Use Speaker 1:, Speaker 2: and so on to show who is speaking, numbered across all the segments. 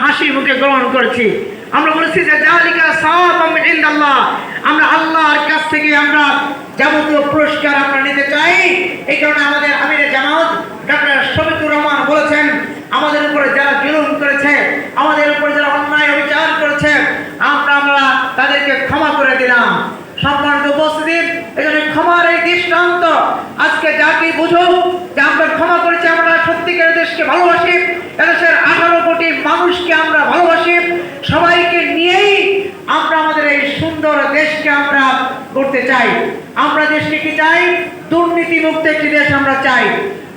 Speaker 1: হাসি মুখে গ্রহণ করেছি। আমরা বলেছি যে জালিকা সাওয়াবাম ইনদাল্লাহ। আমরা আল্লাহর কাছ থেকে আমরা যাবতীয় পুরস্কার আমরা নিতে চাই। এই কারণে আমাদের আমিরে জামাত ডক্টর শফিকুর রহমান বলেছেন, আমাদের উপরে যারা জুলুম করেছে, আমাদের উপরে যারা অন্যায় অবিচার করেছে, আমরা আমরা তাদেরকে ক্ষমা করে দিলাম। সম্মানিত উপস্থিতি এখানে ক্ষমার এই দৃষ্টান্ত আজকে যাকে বুঝুক, যে আমরা ক্ষমা করেছি আমরা সত্যিকার দেশকে ভালোবাসি এদেশের আঠারো কোটি মানুষকে আমরা ভালোবাসি সবাইকে নিয়েই আমরা আমাদের এই সুন্দর দেশকে আমরা করতে চাই। আমরা দেশকে কি চাই দুর্নীতি মুক্ত একটি দেশ আমরা চাই।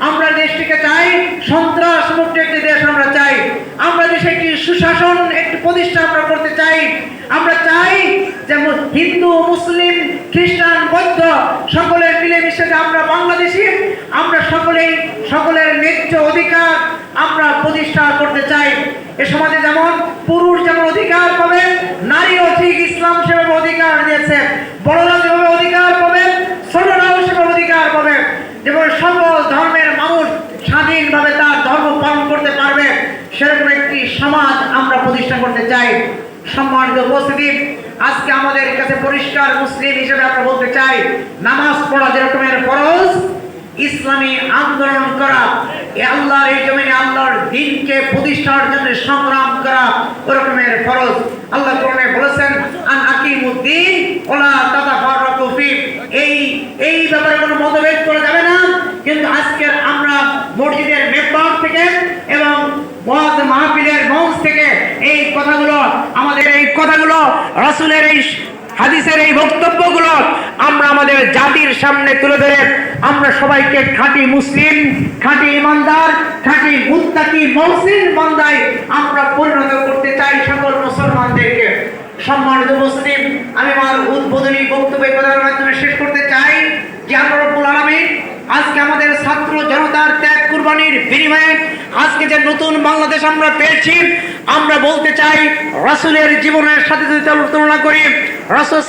Speaker 1: আমরা দেশটিকে চাই সন্ত্রাস মুক্ত একটি দেশ আমরা চাই। আমরা দেশে একটি সুশাসন, একটি প্রতিষ্ঠা আমরা করতে চাই। আমরা চাই যে হিন্দু, মুসলিম, খ্রিস্টান, বৌদ্ধ সকলের মিলেমিশে আমরা বাংলাদেশি, আমরা সকলেই সকলের ন্যায্য অধিকার, আমরা এ সমাজে যেমন পুরুষ যেমন অধিকার পাবে নারীও ঠিক ইসলাম সেভাবে অধিকার দিয়েছে বড়রা যেভাবে অধিকার পাবে, ছোটরাও সেভাবে অধিকার পাবে। যেমন সকল ধর্মের মানুষ স্বাধীনভাবে তার ধর্ম পালন করতে পারবে, সেরকম একটি সমাজ আমরা প্রতিষ্ঠা করতে চাই। সম্মানিত উপস্থিতি, আজকে আমাদের কাছে পরিষ্কার মুসলিম হিসেবে আমরা বলতে চাই, নামাজ পড়া যেরকমের ফরজ, ইসলামী আন্দোলন করা আল্লাহর এই জমিনে আল্লাহর দিনকে প্রতিষ্ঠার জন্য সংগ্রাম করা, ওরকমের ফরজ। আল্লাহ কোরআনে বলেছেন, আন আকিমুদ্দিন, ওলা তাতাফাররাকু ফি। এই এই ব্যাপারে কোনো মতভেদ করা যাবে না। কিন্তু আজকের আমরা মসজিদের মেম্বার থেকে এবং ওয়াজ মাহফিলের মঞ্চ থেকে এই কথাগুলো, আমাদের এই কথাগুলো, রাসূলের এই হাদিসের এই বক্তব্যগুলো আমরা আমাদের জাতির সামনে তুলে ধরে আমরা সবাইকে খাঁটি মুসলিম, খাঁটি ইমানদার, খাঁটি মুত্তাকি মহসিন বান্দায় আমরা পরিণত করতে চাই সকল মুসলমানদেরকে। সম্মানিত মুসলিম আমি আমার উদ্বোধনী বক্তব্য কথার মাধ্যমে শেষ করতে চাই যে আমরা রব্বুল আজকে আমাদের ছাত্র জনতার ত্যাগ কুরবানির বিনিময়ে আজকে যে নতুন বাংলাদেশ আমরা পেয়েছি, আমরা বলতে চাই রাসুলের জীবনের সাথে যদি তুলনা করি রাসূল